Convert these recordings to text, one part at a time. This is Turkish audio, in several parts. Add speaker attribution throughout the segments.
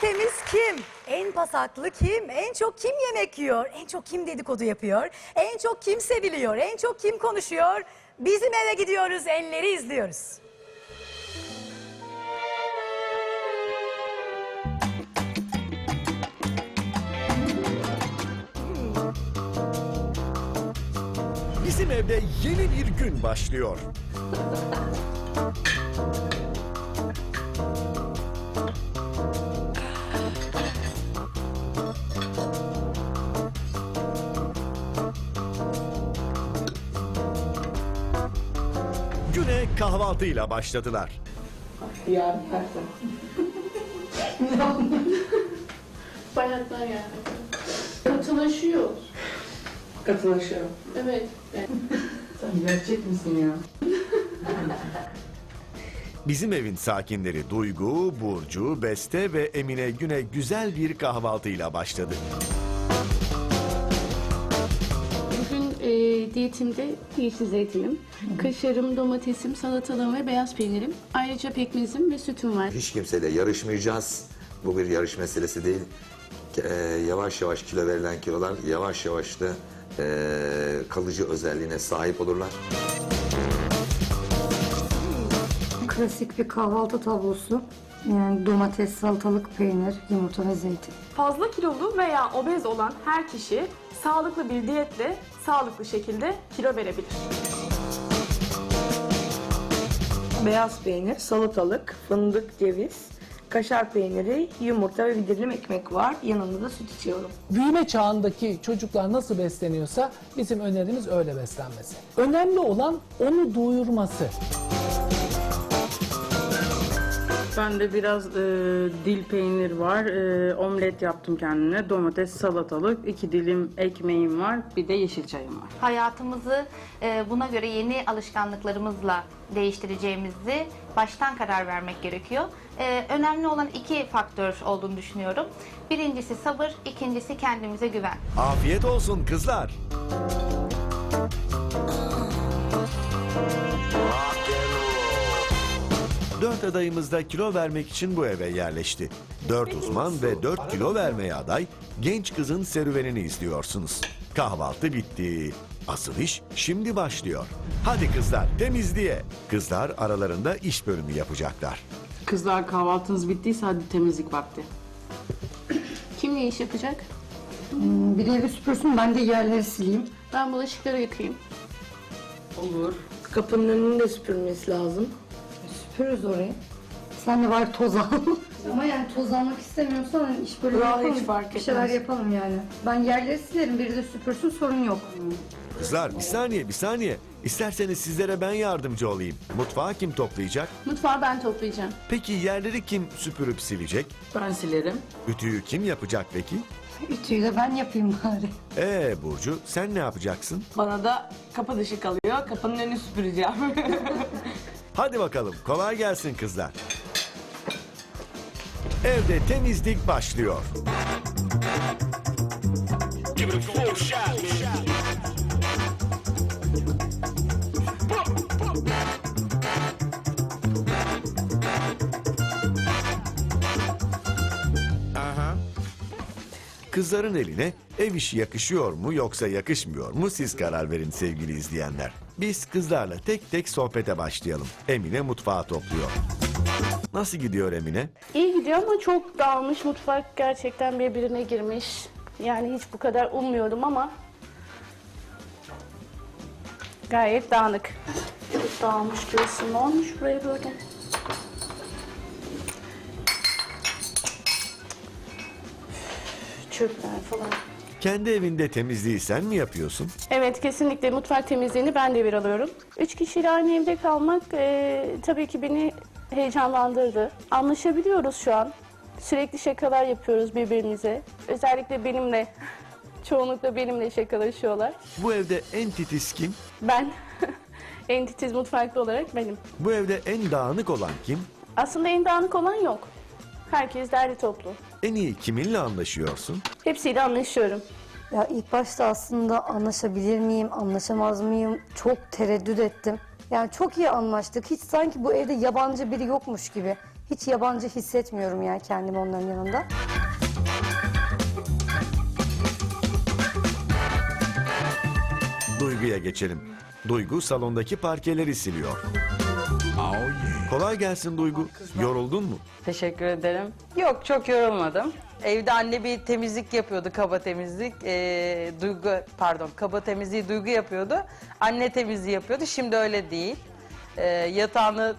Speaker 1: Temiz kim? En pasaklı kim? En çok kim yemek yiyor? En çok kim dedikodu yapıyor? En çok kim seviliyor? En çok kim konuşuyor? Bizim eve gidiyoruz, elleri izliyoruz.
Speaker 2: Bizim evde yeni bir gün başlıyor. Kahvaltıyla başladılar.
Speaker 3: Yarın.
Speaker 4: Bayatlar yani. Katılaşıyor.
Speaker 3: Katılaşıyorum.
Speaker 4: Evet.
Speaker 3: Sen gerçek misin ya?
Speaker 2: Bizim evin sakinleri Duygu, Burcu, Beste ve Emine güne güzel bir kahvaltıyla başladı.
Speaker 4: Diyetimde yeşil zeytinim, kaşarım, domatesim, salatalığım ve beyaz peynirim. Ayrıca pekmezim ve sütüm var.
Speaker 5: Hiç kimseyle yarışmayacağız. Bu bir yarış meselesi değil. Eee, yavaş yavaş kilo verilen kilolar yavaş yavaş da eee, kalıcı özelliğine sahip olurlar.
Speaker 6: Klasik bir kahvaltı tablosu. Yani domates, salatalık, peynir, yumurta ve zeytin.
Speaker 7: Fazla kilolu veya obez olan her kişi sağlıklı bir diyetle sağlıklı şekilde kilo verebilir.
Speaker 3: Beyaz peynir, salatalık, fındık, ceviz, kaşar peyniri, yumurta ve bir dilim ekmek var. Yanında da süt içiyorum.
Speaker 8: Büyüme çağındaki çocuklar nasıl besleniyorsa bizim önerimiz öyle beslenmesi. Önemli olan onu doyurması.
Speaker 9: Bende biraz e, dil peynir var. E, omlet yaptım kendime. Domates, salatalık, iki dilim ekmeğim var. Bir de yeşil çayım var.
Speaker 10: hayatımızı e, buna göre yeni alışkanlıklarımızla değiştireceğimizi baştan karar vermek gerekiyor. E, önemli olan iki faktör olduğunu düşünüyorum. Birincisi sabır, ikincisi kendimize güven.
Speaker 2: Afiyet olsun kızlar. Dört adayımız da kilo vermek için bu eve yerleşti. Dört uzman ve dört kilo vermeye aday genç kızın serüvenini izliyorsunuz. Kahvaltı bitti. Asıl iş şimdi başlıyor. Hadi kızlar temizliğe. Kızlar aralarında iş bölümü yapacaklar.
Speaker 9: Kızlar kahvaltınız bittiyse hadi temizlik vakti.
Speaker 4: Kim ne iş yapacak?
Speaker 6: Hmm, Biri evi süpürsün, ben de yerleri sileyim.
Speaker 4: Ben bulaşıkları yıkayayım.
Speaker 3: Olur. Kapının önünü de süpürmesi lazım.
Speaker 6: Süpürürüz orayı. Sen de var toz al. Ama yani toz almak istemiyorsan hani iş bölümü
Speaker 3: Bravo,
Speaker 6: yapalım.
Speaker 3: hiç fark
Speaker 6: Bir şeyler
Speaker 3: etmez.
Speaker 6: yapalım yani. Ben yerleri silerim, biri de süpürsün sorun yok.
Speaker 2: Kızlar bir saniye bir saniye. İsterseniz sizlere ben yardımcı olayım. Mutfağı kim toplayacak?
Speaker 4: Mutfağı ben toplayacağım.
Speaker 2: Peki yerleri kim süpürüp silecek?
Speaker 9: Ben silerim.
Speaker 2: Ütüyü kim yapacak peki?
Speaker 6: Ütüyü de ben yapayım bari.
Speaker 2: Ee Burcu sen ne yapacaksın?
Speaker 3: Bana da kapı dışı kalıyor. Kapının önünü süpüreceğim.
Speaker 2: Hadi bakalım kolay gelsin kızlar. Evde temizlik başlıyor. Kızların eline ev işi yakışıyor mu yoksa yakışmıyor mu siz karar verin sevgili izleyenler. Biz kızlarla tek tek sohbete başlayalım. Emine mutfağı topluyor. Nasıl gidiyor Emine?
Speaker 4: İyi gidiyor ama çok dağılmış. Mutfak gerçekten birbirine girmiş. Yani hiç bu kadar ummuyordum ama gayet dağınık. Çok dağılmış burası. Ne olmuş buraya böyle? Çöpler falan.
Speaker 2: Kendi evinde temizliği sen mi yapıyorsun?
Speaker 4: Evet kesinlikle mutfak temizliğini ben devir alıyorum. Üç kişiyle aynı evde kalmak e, tabii ki beni heyecanlandırdı. Anlaşabiliyoruz şu an. Sürekli şakalar yapıyoruz birbirimize. Özellikle benimle, çoğunlukla benimle şakalaşıyorlar.
Speaker 2: Bu evde en titiz kim?
Speaker 4: Ben en titiz mutfakta olarak benim.
Speaker 2: Bu evde en dağınık olan kim?
Speaker 4: Aslında en dağınık olan yok. Herkes derli toplu.
Speaker 2: En iyi kiminle anlaşıyorsun?
Speaker 4: Hepsiyle anlaşıyorum.
Speaker 6: Ya ilk başta aslında anlaşabilir miyim, anlaşamaz mıyım? Çok tereddüt ettim. Yani çok iyi anlaştık. Hiç sanki bu evde yabancı biri yokmuş gibi. Hiç yabancı hissetmiyorum yani kendimi onların yanında.
Speaker 2: Duygu'ya geçelim. Duygu salondaki parkeleri siliyor. Kolay gelsin Duygu. Yoruldun mu?
Speaker 9: Teşekkür ederim. Yok çok yorulmadım. Evde anne bir temizlik yapıyordu, kaba temizlik. Ee, duygu, pardon, kaba temizliği duygu yapıyordu. Anne temizliği yapıyordu. Şimdi öyle değil. Ee, yatağını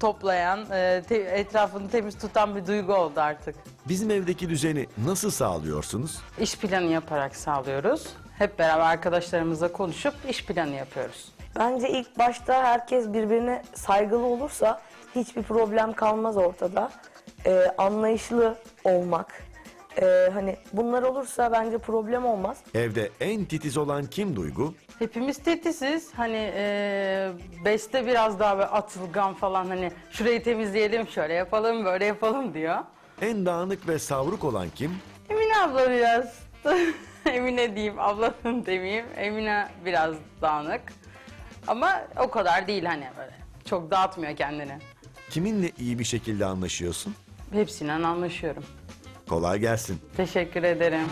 Speaker 9: toplayan, e, te- etrafını temiz tutan bir duygu oldu artık.
Speaker 2: Bizim evdeki düzeni nasıl sağlıyorsunuz?
Speaker 9: İş planı yaparak sağlıyoruz. Hep beraber arkadaşlarımızla konuşup iş planı yapıyoruz.
Speaker 3: Bence ilk başta herkes birbirine saygılı olursa hiçbir problem kalmaz ortada. Ee, anlayışlı olmak. Ee, hani bunlar olursa bence problem olmaz.
Speaker 2: Evde en titiz olan kim Duygu?
Speaker 9: Hepimiz tetisiz. Hani e, beste biraz daha böyle atılgan falan hani şurayı temizleyelim, şöyle yapalım, böyle yapalım diyor.
Speaker 2: En dağınık ve savruk olan kim?
Speaker 9: Emine abla biraz. Emine diyeyim, ablanın demeyeyim. Emine biraz dağınık. Ama o kadar değil hani böyle. Çok dağıtmıyor kendini.
Speaker 2: Kiminle iyi bir şekilde anlaşıyorsun?
Speaker 9: Hepsiyle anlaşıyorum.
Speaker 2: Kolay gelsin.
Speaker 9: Teşekkür ederim.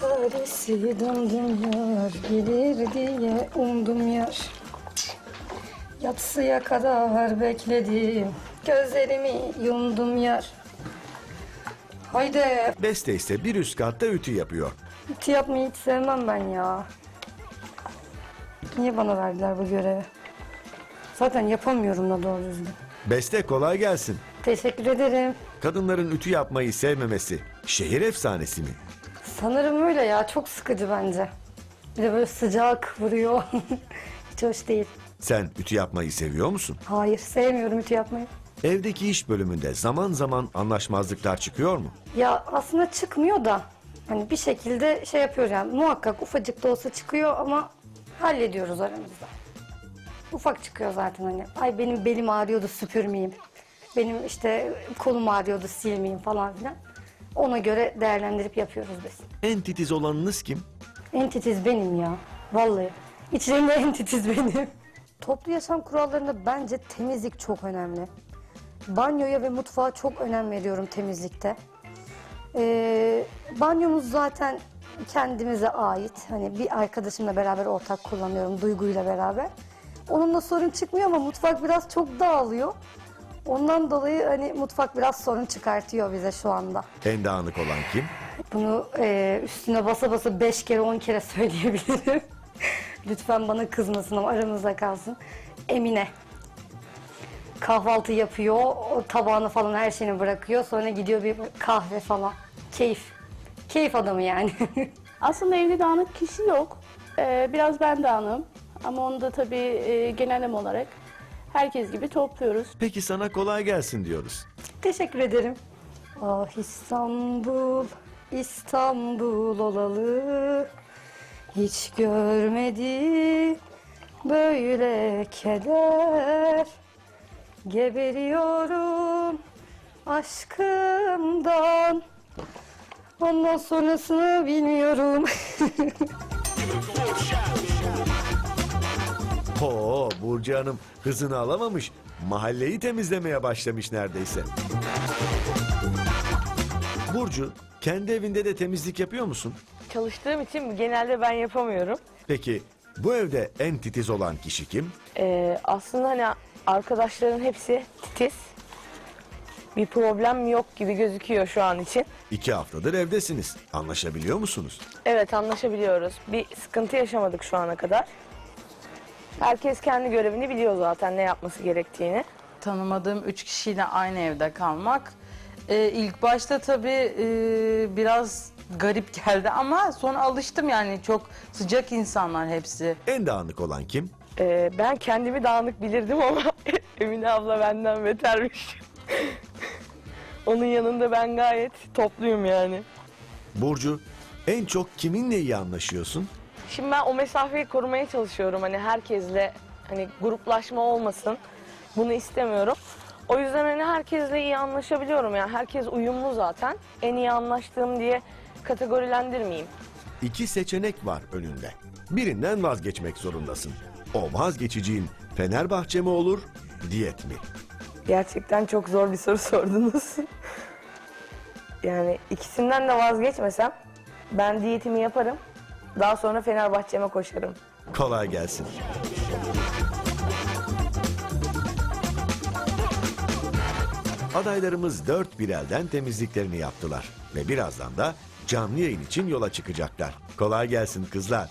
Speaker 6: Tarisi döndüm yar gelir diye umdum yar Yatsıya kadar bekledim gözlerimi yumdum yar Haydi
Speaker 2: Beste ise bir üst katta ütü yapıyor.
Speaker 6: ütü yapmayı hiç sevmem ben ya Niye bana verdiler bu görevi? Zaten yapamıyorum da doğru düzgün.
Speaker 2: Beste kolay gelsin.
Speaker 6: Teşekkür ederim.
Speaker 2: Kadınların ütü yapmayı sevmemesi şehir efsanesi mi?
Speaker 6: Sanırım öyle ya çok sıkıcı bence. Bir de böyle sıcak vuruyor. hiç hoş değil.
Speaker 2: Sen ütü yapmayı seviyor musun?
Speaker 6: Hayır sevmiyorum ütü yapmayı.
Speaker 2: Evdeki iş bölümünde zaman zaman anlaşmazlıklar çıkıyor mu?
Speaker 6: Ya aslında çıkmıyor da hani bir şekilde şey yapıyoruz yani muhakkak ufacık da olsa çıkıyor ama hallediyoruz aramızda. Ufak çıkıyor zaten hani ay benim belim ağrıyordu süpürmeyeyim. Benim işte kolum ağrıyordu silmeyeyim falan filan. Ona göre değerlendirip yapıyoruz biz.
Speaker 2: En titiz olanınız kim?
Speaker 6: En titiz benim ya. Vallahi. İçlerinde en titiz benim. Toplu yaşam kurallarında bence temizlik çok önemli. Banyoya ve mutfağa çok önem veriyorum temizlikte. Ee, banyomuz zaten kendimize ait. Hani bir arkadaşımla beraber ortak kullanıyorum, Duygu'yla beraber. Onunla sorun çıkmıyor ama mutfak biraz çok dağılıyor. Ondan dolayı hani mutfak biraz sorun çıkartıyor bize şu anda.
Speaker 2: En dağınık olan kim?
Speaker 6: Bunu e, üstüne basa basa beş kere on kere söyleyebilirim. Lütfen bana kızmasın ama aramızda kalsın. Emine. Kahvaltı yapıyor, o tabağını falan her şeyini bırakıyor. Sonra gidiyor bir kahve falan. Keyif. Keyif adamı yani.
Speaker 4: Aslında evde dağınık kişi yok. Ee, biraz ben dağınığım. Ama onu da tabii e, genellem olarak herkes gibi topluyoruz.
Speaker 2: Peki sana kolay gelsin diyoruz.
Speaker 6: Teşekkür ederim. Ah İstanbul, İstanbul olalı. Hiç görmedim böyle keder. Geberiyorum aşkımdan. Ondan sonrasını bilmiyorum.
Speaker 2: Oo Burcu Hanım hızını alamamış. Mahalleyi temizlemeye başlamış neredeyse. Burcu kendi evinde de temizlik yapıyor musun?
Speaker 3: Çalıştığım için genelde ben yapamıyorum.
Speaker 2: Peki bu evde en titiz olan kişi kim?
Speaker 3: Ee, aslında hani arkadaşların hepsi titiz. Bir problem yok gibi gözüküyor şu an için.
Speaker 2: İki haftadır evdesiniz. Anlaşabiliyor musunuz?
Speaker 3: Evet anlaşabiliyoruz. Bir sıkıntı yaşamadık şu ana kadar. Herkes kendi görevini biliyor zaten ne yapması gerektiğini.
Speaker 9: Tanımadığım üç kişiyle aynı evde kalmak. Ee, ilk başta tabii e, biraz garip geldi ama sonra alıştım yani çok sıcak insanlar hepsi.
Speaker 2: En dağınık olan kim?
Speaker 3: Ee, ben kendimi dağınık bilirdim ama Emine abla benden betermiş. Onun yanında ben gayet topluyum yani.
Speaker 2: Burcu en çok kiminle iyi anlaşıyorsun?
Speaker 3: Şimdi ben o mesafeyi korumaya çalışıyorum. Hani herkesle hani gruplaşma olmasın. Bunu istemiyorum. O yüzden hani herkesle iyi anlaşabiliyorum yani. Herkes uyumlu zaten. En iyi anlaştığım diye kategorilendirmeyeyim.
Speaker 2: iki seçenek var önünde. Birinden vazgeçmek zorundasın. O vazgeçeceğin Fenerbahçe mi olur, diyet mi?
Speaker 3: Gerçekten çok zor bir soru sordunuz. yani ikisinden de vazgeçmesem ben diyetimi yaparım. Daha sonra Fenerbahçe'me koşarım.
Speaker 2: Kolay gelsin. Adaylarımız dört bir elden temizliklerini yaptılar ve birazdan da canlı yayın için yola çıkacaklar. Kolay gelsin kızlar.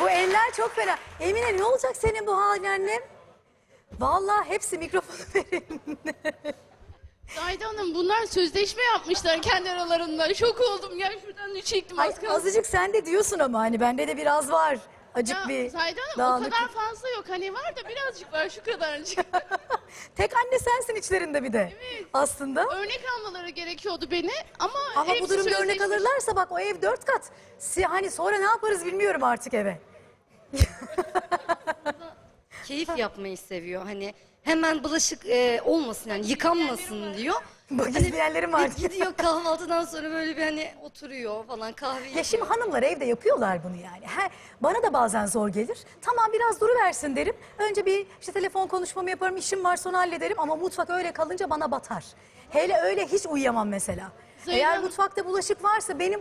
Speaker 1: Bu eller çok fena. Emine ne olacak senin bu halin annem? Vallahi hepsi mikrofonu verin.
Speaker 4: Zahide Hanım bunlar sözleşme yapmışlar kendi aralarında. Şok oldum ya şuradan
Speaker 1: Ay,
Speaker 4: az kalsın.
Speaker 1: azıcık sen de diyorsun ama hani bende de biraz var. Acık
Speaker 4: Ya
Speaker 1: bir
Speaker 4: Zahide Hanım
Speaker 1: dağınık.
Speaker 4: o kadar fazla yok. Hani var da birazcık var şu kadarcık.
Speaker 1: Tek anne sensin içlerinde bir de. Aslında.
Speaker 4: Örnek almaları gerekiyordu beni ama
Speaker 1: Ama bu durumda örnek
Speaker 4: sözleşmiş.
Speaker 1: alırlarsa bak o ev dört kat. Si- Hani sonra ne yaparız bilmiyorum artık eve.
Speaker 6: Keyif yapmayı seviyor. Hani hemen bulaşık e, olmasın yani yıkanmasın diyor.
Speaker 1: Bak
Speaker 6: Hani
Speaker 1: izleyenlerim var.
Speaker 6: bir Gidiyor kahvaltıdan sonra böyle bir hani oturuyor falan kahve
Speaker 1: Ya şimdi hanımlar evde yapıyorlar bunu yani. He, bana da bazen zor gelir. Tamam biraz duruversin derim. Önce bir işte telefon konuşmamı yaparım, işim var sonra hallederim. Ama mutfak öyle kalınca bana batar. Hele öyle hiç uyuyamam mesela.
Speaker 4: Zeynep
Speaker 1: Eğer mutfakta bulaşık varsa benim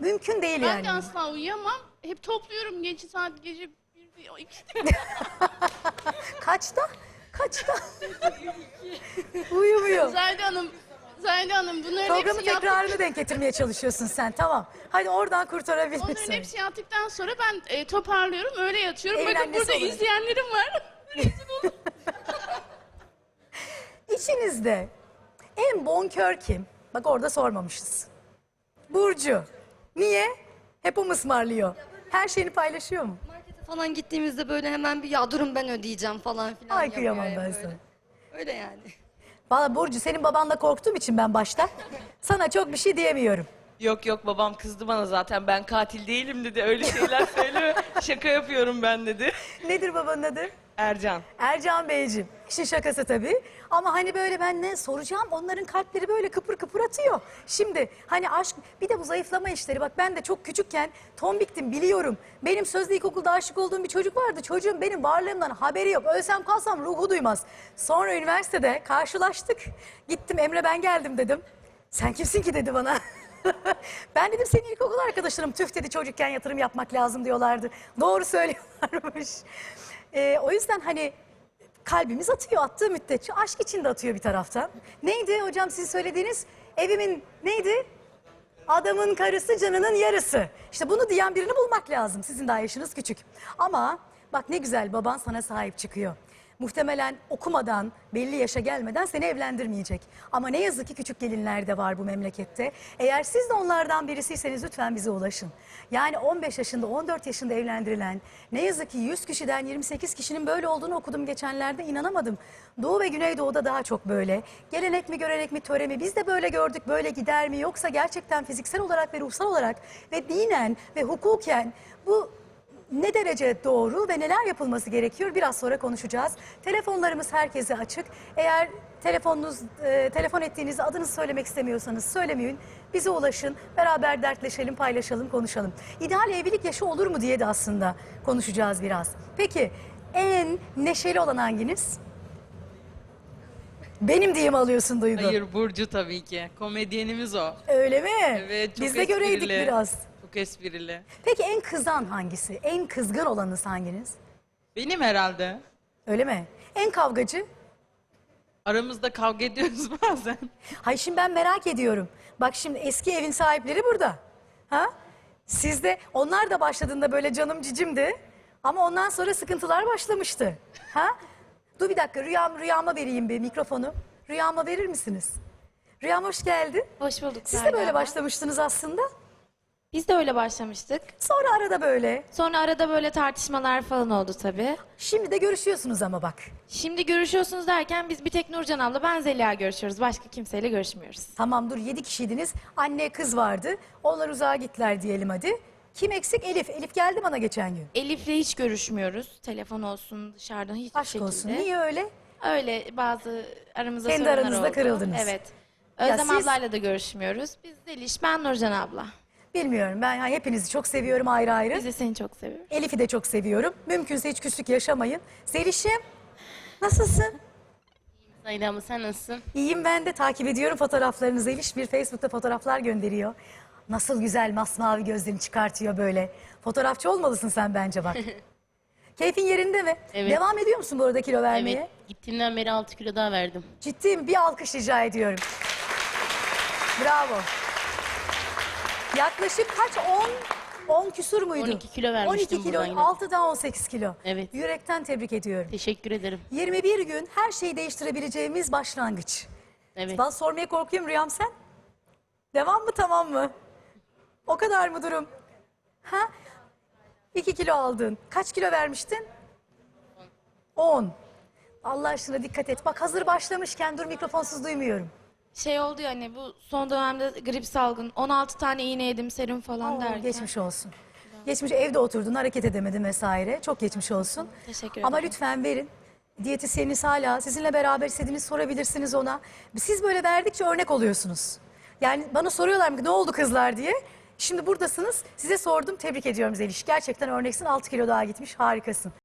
Speaker 1: mümkün değil
Speaker 4: Ben
Speaker 1: yani.
Speaker 4: de asla uyuyamam. Hep topluyorum gece saat gece bir, bir, o iki.
Speaker 1: Kaçta? Kaçta? Uyumuyor.
Speaker 4: Zahide Hanım, Zahide Hanım bunların
Speaker 1: Programı
Speaker 4: hepsi yaptık.
Speaker 1: tekrarını denk getirmeye çalışıyorsun sen. Tamam. Hadi oradan
Speaker 4: Onların
Speaker 1: kurtarabilirsin.
Speaker 4: hepsi yaptıktan sonra ben e, toparlıyorum öyle yatıyorum.
Speaker 1: Evin
Speaker 4: Bakın burada
Speaker 1: olarak.
Speaker 4: izleyenlerim var.
Speaker 1: İçinizde en bonkör kim? Bak orada sormamışız. Burcu. Niye? Hep o mu ısmarlıyor? Her şeyini paylaşıyor mu?
Speaker 6: Falan gittiğimizde böyle hemen bir ya durun ben ödeyeceğim falan filan
Speaker 1: Ay
Speaker 6: yapıyor
Speaker 1: kıyamam ben
Speaker 6: böyle.
Speaker 1: sana.
Speaker 6: Öyle yani.
Speaker 1: Valla Burcu senin babanla korktuğum için ben başta sana çok bir şey diyemiyorum.
Speaker 11: Yok yok babam kızdı bana zaten ben katil değilim dedi öyle şeyler söyleme şaka yapıyorum ben dedi.
Speaker 1: Nedir babanın adı?
Speaker 11: Ercan.
Speaker 1: Ercan Beyciğim. İşin şakası tabii. Ama hani böyle ben ne soracağım onların kalpleri böyle kıpır kıpır atıyor. Şimdi hani aşk bir de bu zayıflama işleri bak ben de çok küçükken tombiktim biliyorum. Benim sözde ilkokulda aşık olduğum bir çocuk vardı. Çocuğun benim varlığımdan haberi yok. Ölsem kalsam ruhu duymaz. Sonra üniversitede karşılaştık. Gittim Emre ben geldim dedim. Sen kimsin ki dedi bana. ben dedim senin ilkokul arkadaşlarım tüf dedi çocukken yatırım yapmak lazım diyorlardı. Doğru söylüyorlarmış. Ee, o yüzden hani kalbimiz atıyor attığı müddetçe aşk için de atıyor bir taraftan. Neydi hocam sizin söylediğiniz evimin neydi? Adamın karısı canının yarısı. İşte bunu diyen birini bulmak lazım. Sizin daha yaşınız küçük. Ama bak ne güzel baban sana sahip çıkıyor. Muhtemelen okumadan, belli yaşa gelmeden seni evlendirmeyecek. Ama ne yazık ki küçük gelinler de var bu memlekette. Eğer siz de onlardan birisiyseniz lütfen bize ulaşın. Yani 15 yaşında, 14 yaşında evlendirilen, ne yazık ki 100 kişiden 28 kişinin böyle olduğunu okudum geçenlerde inanamadım. Doğu ve Güneydoğu'da daha çok böyle. Gelenek mi, görenek mi, töre mi? Biz de böyle gördük, böyle gider mi? Yoksa gerçekten fiziksel olarak ve ruhsal olarak ve dinen ve hukuken bu ne derece doğru ve neler yapılması gerekiyor biraz sonra konuşacağız. Telefonlarımız herkese açık. Eğer telefonunuz e, telefon ettiğinizde adınızı söylemek istemiyorsanız söylemeyin. Bize ulaşın. Beraber dertleşelim, paylaşalım, konuşalım. İdeal evlilik yaşı olur mu diye de aslında konuşacağız biraz. Peki en neşeli olan hanginiz? Benim diye mi alıyorsun Duygu?
Speaker 11: Hayır Burcu tabii ki. Komedyenimiz o.
Speaker 1: Öyle mi?
Speaker 11: Evet çok
Speaker 1: Biz de göreydik biraz.
Speaker 11: Çok esprili.
Speaker 1: Peki en kızan hangisi? En kızgın olanınız hanginiz?
Speaker 11: Benim herhalde.
Speaker 1: Öyle mi? En kavgacı?
Speaker 11: Aramızda kavga ediyoruz bazen.
Speaker 1: Hay şimdi ben merak ediyorum. Bak şimdi eski evin sahipleri burada. Ha? Siz de onlar da başladığında böyle canım cicimdi. Ama ondan sonra sıkıntılar başlamıştı. Ha? Dur bir dakika rüyam, rüyama vereyim bir mikrofonu. Rüyama verir misiniz? Rüyam hoş geldin.
Speaker 12: Hoş bulduk.
Speaker 1: Siz de böyle
Speaker 12: abla.
Speaker 1: başlamıştınız aslında.
Speaker 12: Biz de öyle başlamıştık.
Speaker 1: Sonra arada böyle.
Speaker 12: Sonra arada böyle tartışmalar falan oldu tabii.
Speaker 1: Şimdi de görüşüyorsunuz ama bak.
Speaker 12: Şimdi görüşüyorsunuz derken biz bir tek Nurcan abla ben Zeliha görüşüyoruz. Başka kimseyle görüşmüyoruz.
Speaker 1: Tamam dur yedi kişiydiniz. Anne kız vardı. Onlar uzağa gittiler diyelim hadi. Kim eksik? Elif. Elif geldi bana geçen gün.
Speaker 12: Elif'le hiç görüşmüyoruz. Telefon olsun dışarıdan hiçbir
Speaker 1: Aşk
Speaker 12: şekilde.
Speaker 1: olsun. Niye öyle?
Speaker 12: Öyle bazı aramızda
Speaker 1: Kendi
Speaker 12: sorunlar
Speaker 1: aranızda
Speaker 12: oldu.
Speaker 1: kırıldınız.
Speaker 12: Evet.
Speaker 1: Ya
Speaker 12: Özlem
Speaker 1: siz-
Speaker 12: ablayla da görüşmüyoruz. Biz Zeliş, ben Nurcan abla.
Speaker 1: Bilmiyorum. Ben yani hepinizi çok seviyorum ayrı ayrı.
Speaker 12: Biz de seni çok seviyoruz.
Speaker 1: Elif'i de çok seviyorum. Mümkünse hiç küslük yaşamayın. Zeliş'im nasılsın?
Speaker 13: Zahide abla sen nasılsın?
Speaker 1: İyiyim ben de takip ediyorum fotoğraflarını. Zeliş bir Facebook'ta fotoğraflar gönderiyor. Nasıl güzel masmavi gözlerini çıkartıyor böyle. Fotoğrafçı olmalısın sen bence bak. Keyfin yerinde mi?
Speaker 13: Evet.
Speaker 1: Devam ediyor musun bu arada kilo vermeye?
Speaker 13: Evet. Gittiğimden beri 6 kilo daha verdim.
Speaker 1: Ciddiyim bir alkış rica ediyorum. Bravo. Yaklaşık kaç? 10 10 küsur muydu?
Speaker 13: 12 kilo vermiştim
Speaker 1: 12 kilo,
Speaker 13: buradan yine.
Speaker 1: 6'dan 18 kilo.
Speaker 13: Evet.
Speaker 1: Yürekten tebrik ediyorum.
Speaker 13: Teşekkür ederim.
Speaker 1: 21 gün her şeyi değiştirebileceğimiz başlangıç.
Speaker 13: Evet.
Speaker 1: Ben sormaya korkuyorum Rüyam sen. Devam mı tamam mı? O kadar mı durum? Ha? 2 kilo aldın. Kaç kilo vermiştin? 10. Allah aşkına dikkat et. Bak hazır başlamışken dur mikrofonsuz duymuyorum.
Speaker 12: Şey oldu ya hani bu son dönemde grip salgın. 16 tane iğne yedim serum falan
Speaker 1: Oo,
Speaker 12: derken.
Speaker 1: geçmiş olsun. Geçmiş evde oturdun hareket edemedin vesaire. Çok geçmiş olsun.
Speaker 12: Teşekkür
Speaker 1: Ama
Speaker 12: ederim.
Speaker 1: lütfen verin. Diyetisyeniniz hala sizinle beraber istediğiniz sorabilirsiniz ona. Siz böyle verdikçe örnek oluyorsunuz. Yani bana soruyorlar mı ne oldu kızlar diye. Şimdi buradasınız. Size sordum. Tebrik ediyorum Zeliş. Gerçekten örneksin. 6 kilo daha gitmiş. Harikasın.